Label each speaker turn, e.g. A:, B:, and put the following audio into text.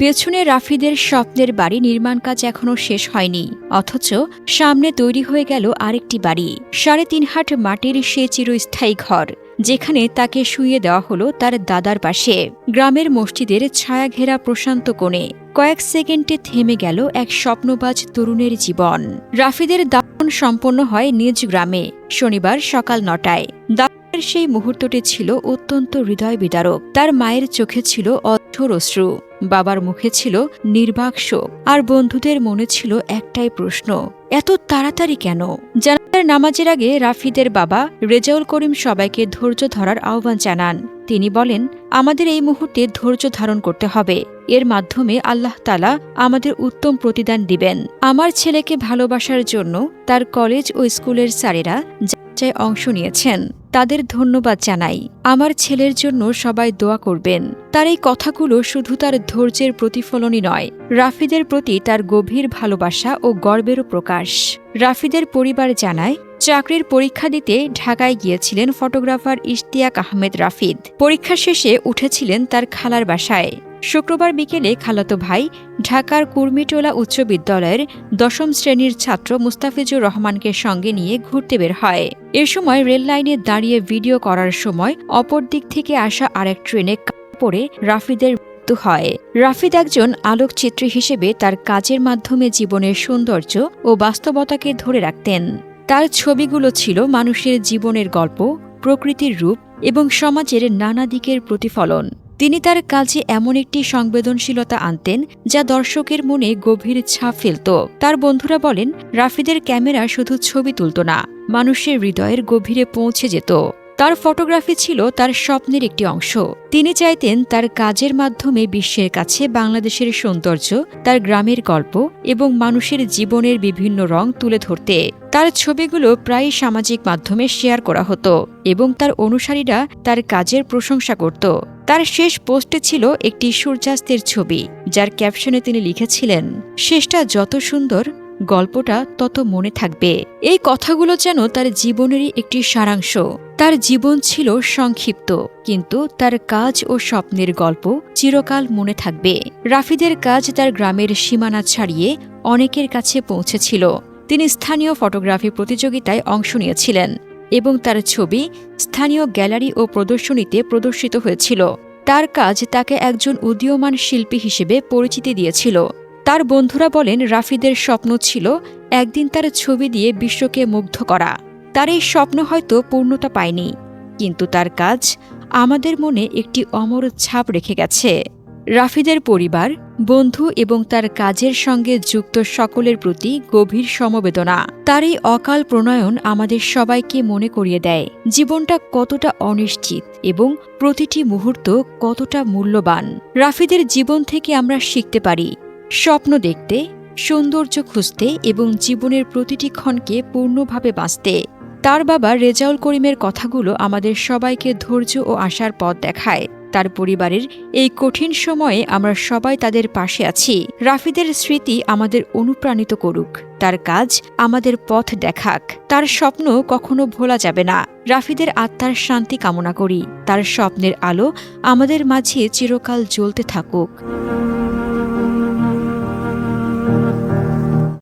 A: পেছনে রাফিদের স্বপ্নের বাড়ি নির্মাণ কাজ এখনও শেষ হয়নি, অথচ সামনে তৈরি হয়ে গেল আরেকটি বাড়ি, সাড়ে তিন হাট মাটির সে চিরস্থায়ী ঘর, যেখানে তাকে শুয়ে দেওয়া হলো তার দাদার পাশে। গ্রামের মসজিদের ছায়া ঘেরা প্রশান্ত কোণে কয়েক সেকেন্ডে থেমে গেল এক স্বপ্নবাজ তরুণের জীবন। রাফিদের দাফন সম্পন্ন হয় নিজ গ্রামে, শনিবার সকাল নটায়। দাফনের সেই মুহূর্তটি ছিল অত্যন্ত হৃদয় বিদারক। তার মায়ের চোখে ছিল অধর অশ্রু, বাবার মুখে ছিল নির্বাক শোক আর বন্ধুদের মনে ছিল একটাই প্রশ্ন, এত তাড়াতাড়ি কেন? জানাজার নামাজের আগে রাফিদের বাবা রেজাউল করিম সবাইকে ধৈর্য ধরার আহ্বান জানান। তিনি বলেন, আমাদের এই মুহূর্তে ধৈর্য ধারণ করতে হবে। এর মাধ্যমে আল্লাহ তালা আমাদের উত্তম প্রতিদান দিবেন। আমার ছেলেকে ভালোবাসার জন্য তার কলেজ ও স্কুলের স্যারেরা যাত্রায় অংশ নিয়েছেন। তাদের ধন্যবাদ জানাই। আমার ছেলের জন্য সবাই দোয়া করবেন। তার এই কথাগুলো শুধু তার ধৈর্যের প্রতিফলনই নয়, রাফিদের প্রতি তার গভীর ভালোবাসা ও গর্বেরও প্রকাশ। রাফিদের পরিবার জানায়, চাকরির পরীক্ষা দিতে ঢাকায় গিয়েছিলেন ফটোগ্রাফার ইশতিয়াক আহমেদ রাফিদ। পরীক্ষা শেষে উঠেছিলেন তার খালার বাসায়। শুক্রবার বিকেলে খালাতো ভাই ঢাকার কুর্মিটোলা উচ্চ বিদ্যালয়ের দশম শ্রেণির ছাত্র মুস্তাফিজুর রহমানকে সঙ্গে নিয়ে ঘুরতে বের হয়। এ সময় রেল লাইনে দাঁড়িয়ে ভিডিও করার সময় অপর দিক থেকে আসা আরেক ট্রেনে পড়ে রাফিদের মৃত্যু হয়। রাফিদ একজন আলোকচিত্রী হিসেবে তার কাজের মাধ্যমে জীবনের সৌন্দর্য ও বাস্তবতাকে ধরে রাখতেন। তার ছবিগুলো ছিল মানুষের জীবনের গল্প, প্রকৃতির রূপ এবং সমাজের নানা দিকের প্রতিফলন। তিনি তার কাজে এমন একটি সংবেদনশীলতা আনতেন যা দর্শকের মনে গভীর ছাপ ফেলত। তার বন্ধুরা বলেন, রাফিদের ক্যামেরা শুধু ছবি তুলত না, মানুষের হৃদয়ের গভীরে পৌঁছে যেত। তার ফটোগ্রাফি ছিল তার স্বপ্নের একটি অংশ। তিনি চাইতেন তার কাজের মাধ্যমে বিশ্বের কাছে বাংলাদেশের সৌন্দর্য, তার গ্রামের গল্প এবং মানুষের জীবনের বিভিন্ন রং তুলে ধরতে। তার ছবিগুলো প্রায় সামাজিক মাধ্যমে শেয়ার করা হতো এবং তার অনুসারীরা তার কাজের প্রশংসা করত। তার শেষ পোস্টে ছিল একটি সূর্যাস্তের ছবি, যার ক্যাপশনে তিনি লিখেছিলেন, শেষটা যত সুন্দর, গল্পটা তত মনে থাকবে। এই কথাগুলো যেন তার জীবনেরই একটি সারাংশ। তার জীবন ছিল সংক্ষিপ্ত, কিন্তু তার কাজ ও স্বপ্নের গল্প চিরকাল মনে থাকবে। রাফিদের কাজ তার গ্রামের সীমানা ছাড়িয়ে অনেকের কাছে পৌঁছেছিল। তিনি স্থানীয় ফটোগ্রাফি প্রতিযোগিতায় অংশ নিয়েছিলেন। এবং তার ছবি স্থানীয় গ্যালারি ও প্রদর্শনীতে প্রদর্শিত হয়েছিল। তার কাজ তাকে একজন উদীয়মান শিল্পী হিসেবে পরিচিতি দিয়েছিল। তার বন্ধুরা বলেন, রাফিদের স্বপ্ন ছিল একদিন তার ছবি দিয়ে বিশ্বকে মুগ্ধ করা। তার এই স্বপ্ন হয়তো পূর্ণতা পায়নি, কিন্তু তার কাজ আমাদের মনে একটি অমর ছাপ রেখে গেছে। রাফিদের পরিবার, বন্ধু এবং তার কাজের সঙ্গে যুক্ত সকলের প্রতি গভীর সমবেদনা। তার এই অকাল প্রণয়ন আমাদের সবাইকে মনে করিয়ে দেয়, জীবনটা কতটা অনিশ্চিত এবং প্রতিটি মুহূর্ত কতটা মূল্যবান। রাফিদের জীবন থেকে আমরা শিখতে পারি, স্বপ্ন দেখতে, সৌন্দর্য খুঁজতে এবং জীবনের প্রতিটি ক্ষণকে পূর্ণভাবে বাঁচতে। তার বাবা রেজাউল করিমের কথাগুলো আমাদের সবাইকে ধৈর্য ও আশার পথ দেখায়। তার পরিবারের এই কঠিন সময়ে আমরা সবাই তাদের পাশে আছি। রাফিদের স্মৃতি আমাদের অনুপ্রাণিত করুক। তার কাজ আমাদের পথ দেখাক। তার স্বপ্ন কখনো ভোলা যাবে না। রাফিদের আত্মার শান্তি কামনা করি। তার স্বপ্নের আলো আমাদের মাঝে চিরকাল জ্বলতে থাকুক।